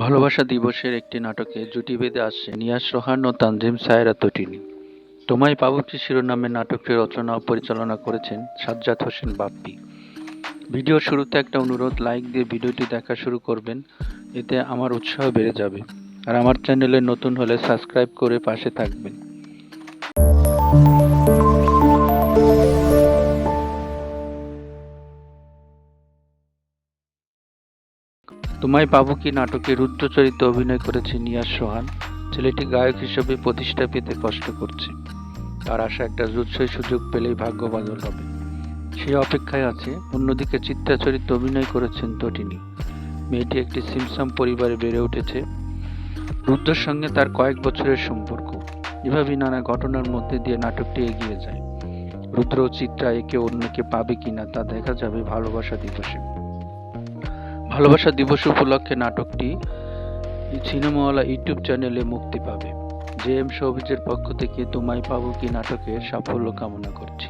ভালোবাসা দিবসের একটি নাটকে জুটি বেঁধে আসছে নিয়াজ রোহান ও তানজিম সায়রা তটিনী। তোমায় পাবুচি শিরোনামে নাটকটি রচনা ও পরিচালনা করেছেন সাজ্জাদ হোসেন বাপ্পি। ভিডিও শুরুতে একটা অনুরোধ, লাইক দিয়ে ভিডিওটি দেখা শুরু করবেন, এতে আমার উৎসাহ বেড়ে যাবে। আর আমার চ্যানেলে নতুন হলে সাবস্ক্রাইব করে পাশে থাকবেন। তোমায় পাবো কি নাটকে রুদ্র চরিত্রে অভিনয় করেছে নিয়াজ সোহান। ছেলেটি গায়ক হিসেবে প্রতিষ্ঠা পেতে কষ্ট করছে। তার আশা একটা জুৎসই সুযোগ পেলেই ভাগ্য বদল হবে। সে অপেক্ষায় আছে, অন্যদিকে চিত্রা চরিত্রে অভিনয় করেছেন তটিনী। মেয়েটি একটি সিমসাম পরিবারে বেড়ে উঠেছে। রুদ্রর সঙ্গে তার কয়েক বছরের সম্পর্ক। এভাবেই নানা ঘটনার মধ্যে দিয়ে নাটকটি এগিয়ে যায়। রুদ্র চিত্রা একে অন্যকে পাবে কিনা তা দেখা যাবে ভালোবাসা দিবসে। ভালোবাসা দিবস উপলক্ষে নাটকটি সিনেমাওয়ালা ইউটিউব চ্যানেলে মুক্তি পাবে। জে এম শোবিজের পক্ষ থেকে তোমায় পাবো কি নাটকের সাফল্য কামনা করছি।